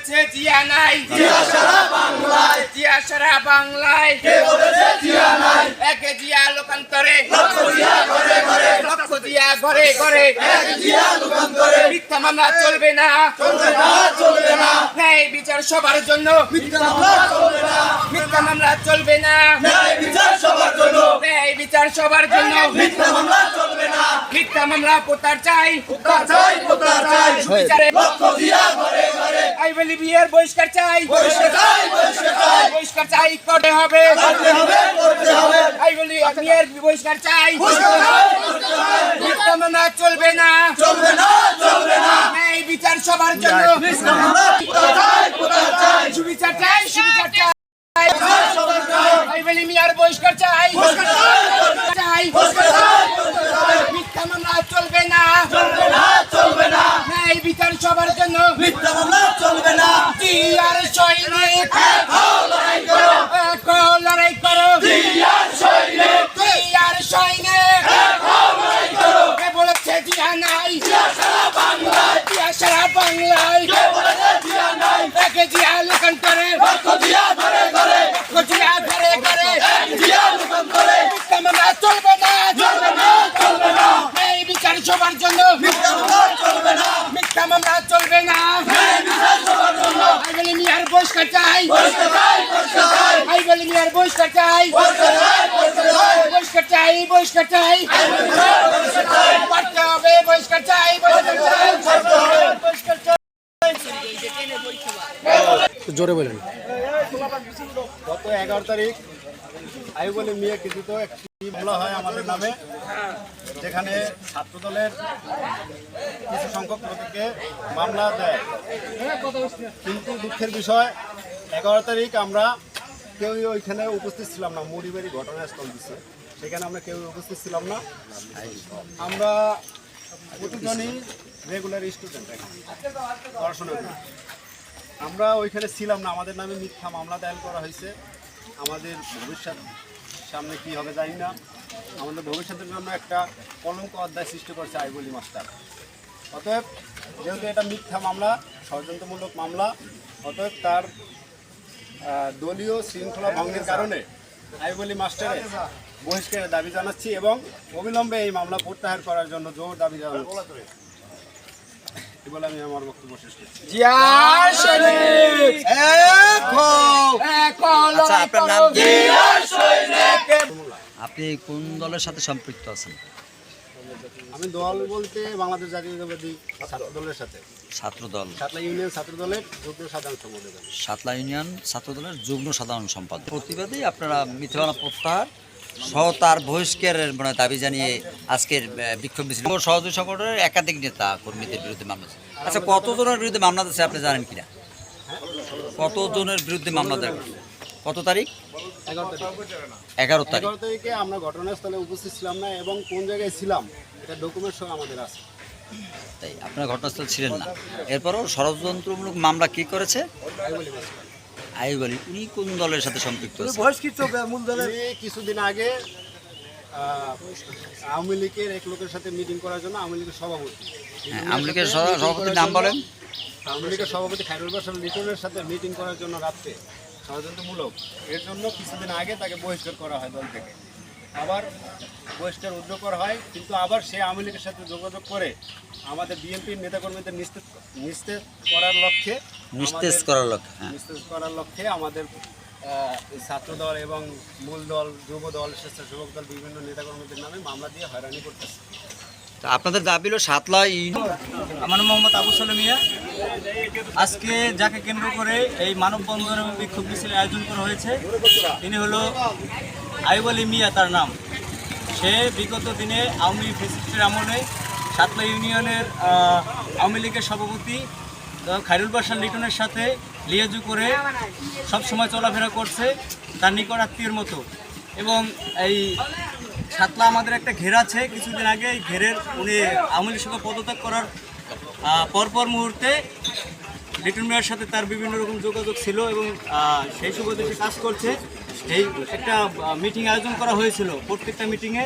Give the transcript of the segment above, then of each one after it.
বলেছে জিয়া নাই। জিয়া সারা বাংলায়। জিয়া সারা বাংলায়। কে বলেছে জিয়া নাই? একে জিয়া লোকান্তরে লক্ষ জিয়া ঘরে ঘরে। লক্ষ জিয়া ঘরে ঘরে। এক জিয়া লোকান্তরে মিথ্যা মামলা চলবে না। চলবে না চলবে না। ন্যায় বিচার সবার জন্য। মিথ্যা মামলা চলবে না। মিথ্যা মামলা চলবে না। ন্যায় বিচার সবার জন্য। ন্যায় বিচার সবার জন্য। মিথ্যা মামলা চলবে না। মিথ্যা মামলা প্রতার চাই। প্রতার চাই প্রতার চাই। বিচারে লক্ষ জিয়া ঘরে ঘরে। আই বলি বিয়ের বহিষ্কার চাই। বহিষ্কার চাই বহিষ্কার চাই। বহিষ্কার চাই করতে হবে। করতে হবে করতে হবে। আই বলি বিয়ের বহিষ্কার চাই। বহিষ্কার চাই করতে হবে মিথ্যা চলবে না। চলবে না চলবে না। ন্যায় বিচার সবার জন্য। চাই চাই। সুবিচার চাই সুবিচার চাই। আই বলি মিয়ার বহিষ্কার চাই করতে চাই বহিষ্কার চাই করতে হবে মিথ্যা মামলা চলবে না চলবে না চলবে না ন্যায় বিচার সবার জন্য মিথ্যা মামলা চলবে না জিয়ার সৈনিক হাও লড়াই করো এক লড়াই করো জিয়ার সৈনিক জিয়ার সৈনিক হাও লড়াই করো কে বলেছে জিয়া নাই জিয়া সারা বাংলায় জিয়া সারা বাংলায় কে বলেছে জিয়া নাই একে জিয়া লোকান্তরে লক্ষ জিয়া ঘরে ঘরে লক্ষ জিয়া ঘরে ঘরে এক জিয়া লোকান্তরে মিথ্যা মামলা চলবে না চলবে না চলবে না ন্যায় বিচার সবার জন্য মিথ্যা মামলা চলবে না মিথ্যা মামলা চলবে না ন্যায় বিচার সবার জন্য আই বলি মিয়ার বহিষ্কার চাই বহিষ্কার চাই বহিষ্কার চাই আই বলি মিয়ার বহিষ্কার চাই বহিষ্কার চাই বহিষ্কার চাই বহিষ্কার চাই বহিষ্কার চাই। হবে বহিষ্কার জোরে বলেন। গত এগারো তারিখ আয়ু বলে মেয়ে কৃতিত একটি মামলা হয় আমাদের নামে যেখানে ছাত্রদলের কিছু সংখ্যক লোককে মামলা দেয়। কিন্তু দুঃখের বিষয় এগারো তারিখ আমরা কেউই ওইখানে উপস্থিত ছিলাম না মুড়িবাড়ি ঘটনাস্থল দিচ্ছে সেখানে আমরা কেউ উপস্থিত ছিলাম না। আমরা প্রতিজনই রেগুলার স্টুডেন্ট পড়াশোনা করি। আমরা ওইখানে ছিলাম না, আমাদের নামে মিথ্যা মামলা দায়ের করা হয়েছে। আমাদের ভবিষ্যৎ সামনে কি হবে জানি না। আমাদের ভবিষ্যতের জন্য একটা কলঙ্ক অধ্যায় সৃষ্টি করছে আইবলি মাস্টার। অতএব যেহেতু এটা মিথ্যা মামলা, ষড়যন্ত্রমূলক মামলা, অতএব তার দলীয় শৃঙ্খলা ভঙ্গের কারণে আইবলি মাস্টারের বহিষ্কারের দাবি জানাচ্ছি এবং অবিলম্বে এই মামলা প্রত্যাহার করার জন্য জোর দাবি জানাচ্ছি। বলে আমি আমার বক্তব্য শেষ করছি। জিয়ার সৈনিক এক আচ্ছা লড়াই আপনার নাম করো কি? জিয়ার সৈনিক। আপনি কোন দলের সাথে সম্পৃক্ত আছেন? আমি দল বলতে বাংলাদেশ জাতীয়তাবাদী ছাত্র দলের সাথে। ছাত্র দল। সাতলা ইউনিয়ন ছাত্র দলের যুগ্ম সাধারণ সম্পাদক। সাতলা ইউনিয়ন ছাত্র দলের যুগ্ম সাধারণ সম্পাদক। প্রতিবাদী আপনারা মিথ্যাবানা প্রত্যাহার সহ তার বহিষ্কারের মানে দাবি জানিয়ে আজকের বিক্ষোভ মিছিল। সহযোগী সংগঠনের একাধিক নেতা কর্মীদের বিরুদ্ধে মামলা। আচ্ছা কতজনের বিরুদ্ধে মামলা দিচ্ছে আপনি জানেন কিনা? কতজনের বিরুদ্ধে মামলা দেয়? কত তারিখ? এগারো তারিখ। এগারো তারিখে আমরা ঘটনাস্থলে উপস্থিত ছিলাম না এবং কোন জায়গায় ছিলাম এটা ডকুমেন্ট সহ আমাদের আছে। তাই আপনার ঘটনাস্থল ছিলেন না। এরপরও ষড়যন্ত্রমূলক মামলা কি করেছে? আলী উনি কোন দলের সাথে সম্পৃক্ত আছে আমি কিছুদিন আগে আহ, আওয়ামী লীগের এক লোকের সাথে মিটিং করার জন্য আওয়ামী লীগের সভাপতি। হ্যাঁ, আওয়ামী লীগের সভাপতির নাম বলেন। আওয়ামী লীগের সভাপতি খাইরুল বাসার লিটনের সাথে মিটিং করার জন্য রাত্রে ষড়যন্ত্রমূলক। এর জন্য কিছুদিন আগে তাকে বহিষ্কার করা হয় দল থেকে। আবার বহিষ্কার উদ্যোগ করা হয় কিন্তু আবার সে আওয়ামী লীগের সাথে যোগাযোগ করে আমাদের বিএনপির নেতাকর্মীদের নিস্তেজ নিস্তেজ করার লক্ষ্যে নিস্তেজ করার লক্ষ্যে হ্যাঁ। নিস্তেজ করার লক্ষ্যে আমাদের ছাত্র দল এবং মূল দল যুব দল স্বেচ্ছাসেবক দল বিভিন্ন নেতাকর্মীদের নামে মামলা দিয়ে হয়রানি করতেছে। তো আপনাদের দাবি হলো সাতলা আমার মোহাম্মদ আবু সালেমিয়া আজকে যাকে কেন্দ্র করে এই মানববন্ধন এবং বিক্ষোভ মিছিলের আয়োজন করা হয়েছে তিনি হলো আইব মিয়া, তার নাম। সে বিগত দিনে আওয়ামী লীগ ফেসিস্টের আমলে সাতলা ইউনিয়নের আওয়ামী লীগের সভাপতি খাইরুল বাসার লিটনের সাথে লিয়াজু করে সব সময় চলাফেরা করছে তার নিকট আত্মীয়ের মতো। এবং এই সাতলা আমাদের একটা ঘের আছে। কিছুদিন আগে এই ঘেরের উনি আওয়ামী লীগ পদত্যাগ করার পরপর মুহূর্তে লিটন মিয়ার সাথে তার বিভিন্ন রকম যোগাযোগ ছিল এবং সেই সুবাদে সে কাজ করছে। এই একটা মিটিং আয়োজন করা হয়েছিল। প্রত্যেকটা মিটিংয়ে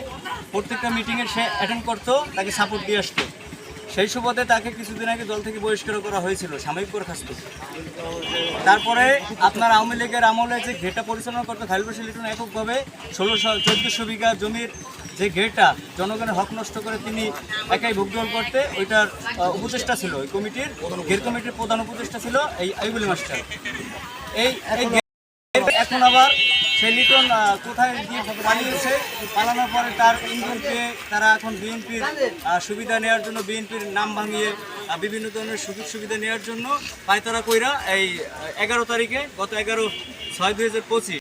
প্রত্যেকটা মিটিংয়ে সে অ্যাটেন্ড করতো, তাকে সাপোর্ট দিয়ে আসতো। সেই সুবাদে তাকে কিছুদিন আগে দল থেকে বহিষ্কার করা হয়েছিল, সাময়িক বরখাস্ত। তারপরে আপনার আওয়ামী লীগের আমলে যে ঘেটা পরিচালনা করতো খালিদ বসে লিটন এককভাবে ষোলোশো, চোদ্দোশো বিঘা জমির যে ঘেটা জনগণের হক নষ্ট করে তিনি একাই ভোগদল করতে, ওইটার উপদেষ্টা ছিল ওই কমিটির ঘের কমিটির প্রধান উপদেষ্টা ছিল এই আইবুলি মাস্টার। এই এখন আবার সে লিটন কোথায় গিয়ে পালিয়েছে পালানোর পরে তার ইন্ধনকে তারা এখন বিএনপির সুবিধা নেওয়ার জন্য, বিএনপির নাম ভাঙিয়ে বিভিন্ন ধরনের সুযোগ সুবিধা নেওয়ার জন্য পায়তারা কইরা এই এগারো তারিখে, গত এগারো ছয় দুই হাজার পঁচিশ,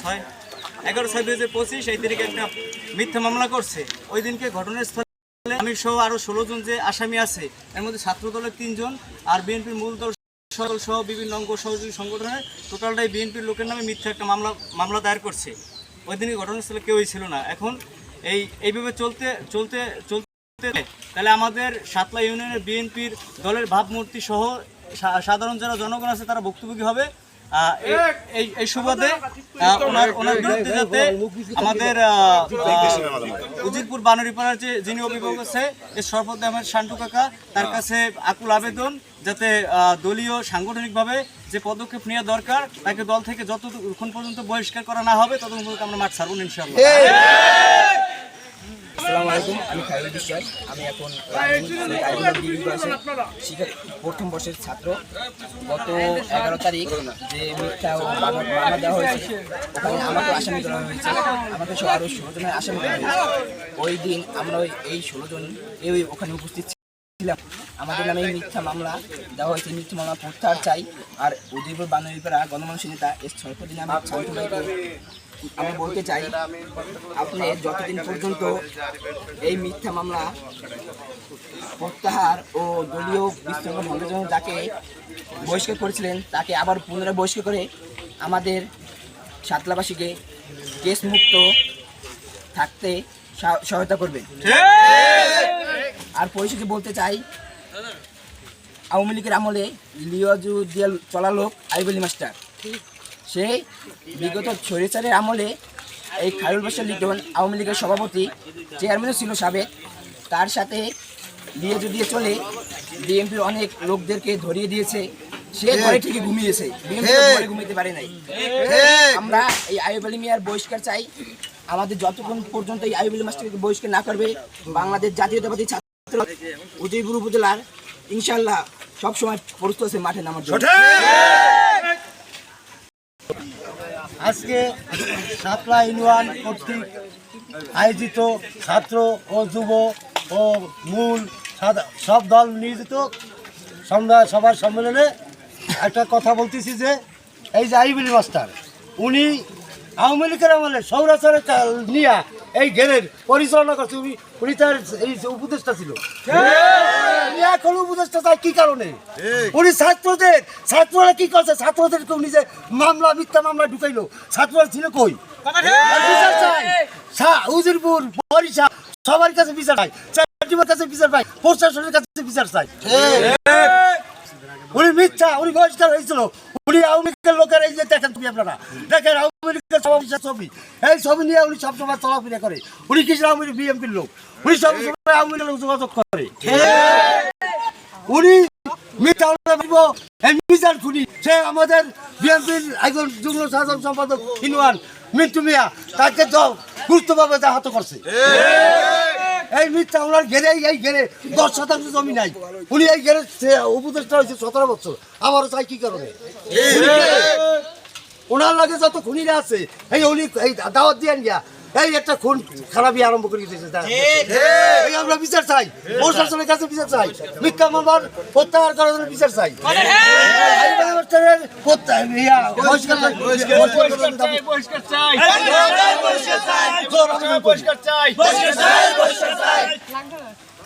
ছয়, এগারো ছয় দুই হাজার পঁচিশ, এই তারিখে একটা মিথ্যা মামলা করছে। ওই দিনকে ঘটনাস্থলে আমি সহ আরও ষোলো জন যে আসামি আছে, এর মধ্যে ছাত্র দলের তিনজন আর বিএনপির মূল দল সদল সহ বিভিন্ন অঙ্গ সহযোগী সংগঠনে টোটালটাই বিএনপির লোকের নামে মিথ্যা একটা মামলা মামলা দায়ের করছে। ওই দিনই ঘটনাস্থলে কেউই ছিল না। এখন এই, এইভাবে চলতে চলতে চলতে তাহলে আমাদের সাতলা ইউনিয়নের বিএনপির দলের ভাবমূর্তি সহ সাধারণ যারা জনগণ আছে তারা ভুক্তভোগী হবে। এই- সুবাদে ওনার ওনার বিরুদ্ধে যাতে আমাদের উজিরপুর বানরিপাড়ার যে যিনি অভিভাবক আছে এর সরফত আহমেদ শান্টু কাকা তার কাছে আকুল আবেদন যাতে আহ, দলীয় সাংগঠনিকভাবে যে পদক্ষেপ নেওয়া দরকার তাকে দল থেকে যতক্ষণ পর্যন্ত বহিষ্কার করা না হবে ততক্ষণ পর্যন্ত আমরা মাঠ ছাড়বো না ইনশাল্লাহ আসসালামু আলাইকুম। আমি খাইরুল বিশ্বাস আমি এখন প্রথম বর্ষের ছাত্র। গত এগারো তারিখ যে মিথ্যা ও মামলা দেওয়া হয়েছে ওখানে আমাকে আসামি করা হয়েছে। আমাকে সহ আরও ষোলো জনের আসামি করা হয়েছে। ওই দিন আমরা ওই এই ষোলো জন এই ওখানে উপস্থিত ছিলাম। আমাদের নামে মিথ্যা মামলা দেওয়া হয়েছে। মিথ্যা মামলা প্রত্যাহার চাই। আর উদয়পুর বানুরিপাড়া গণমানুষী নেতা এস ছয়পদিন আমি শান্ত ভাইকে আমি বলতে চাই, আপনি যতদিন পর্যন্ত এই মিথ্যা মামলা প্রত্যাহার ও দলীয় বিস্তৃত ভঙ্গের যাকে বহিষ্কার করেছিলেন, তাকে আবার পুনরায় বহিষ্কার করে আমাদের সাতলাবাসীকে কেস মুক্ত থাকতে সহায়তা করবেন আর পরিশেষে বলতে চাই, আওয়ামী লীগের আমলে লিওয়াজুদ্দিয়াল চলা লোক আইবলি মাস্টার। সে বিগত ছড়িচারের আমলে এই খায়রুল বাসার লিটন আওয়ামী লীগের সভাপতি চেয়ারম্যানও ছিল সাবেক। তার সাথে লিয়েজু যদি চলে বিএনপির অনেক লোকদেরকে ধরিয়ে দিয়েছে। সে ঘরে ঠিকই ঘুমিয়েছে। বিএনপি ঘুমিতে পারে নাই। আমরা এই আইব আলী মিয়ার বহিষ্কার চাই। আমাদের যতক্ষণ পর্যন্ত এই আইব আলী মাস্টারকে বহিষ্কার না করবে বাংলাদেশ জাতীয়তাবাদী ছাত্র উদয়পুর উপজেলার ইনশাল্লাহ সবসময় প্রস্তুত আছে মাঠে নামার জন্য। আজকে সাপ্লাই ইউনিয়ন কর্তৃক আয়োজিত ছাত্র ও যুব ও মূল সব দল নিয়োজিত সবার সম্মেলনে একটা কথা বলতেছি যে এই যে আইবিল মাস্টার, উনি আওয়ামী লীগের আমলে সৌরাচারের নিয়ে এই ঘেরের পরিচালনা করছে উনি উনি তার এই উপদেষ্টা ছিল। এখন উপদেষ্টা চায় কি কারণে? উনি ছাত্রদের ছাত্ররা কি করছে? ছাত্রদেরকে উনি যে মামলা মিথ্যা মামলা ঢুকাইলো। ছাত্ররা ছিল কই? উজিরপুর বরিশা সবার কাছে বিচার চাই চাকরির কাছে বিচার পাই প্রশাসনের কাছে বিচার চাই উনি মিথ্যা, উনি বহিষ্কার হয়েছিল। উনি আওয়ামী লীগের লোকের এই যে দেখেন তুমি আপনারা। দেখেন আওয়ামী লীগের সভাপতির ছবি। এই ছবি নিয়ে উনি সবসময় চলাফেরা করে। উনি কিছু আওয়ামী লীগ? বিএনপির লোক। উনি সবসময় আওয়ামী লীগের যোগাযোগ করে। উনি ঘেরে এই ঘেরে দশ শতাংশ জমি নাই। উনি এই সে উপদেষ্টা হয়েছে সতেরো বছর আমারও চাই কি কারণে ওনার লাগে যত খুনিরা আছে এই উনি এই দাওয়াত দিয়ে গিয়া এই একটা খুন খারাপই আরম্ভ করে দিয়েছে এই আমরা বিচার চাই প্রশাসনের কাছে বিচার চাই মিথ্যা মামলার প্রত্যাহার করার জন্য বিচার ইয়া, চাই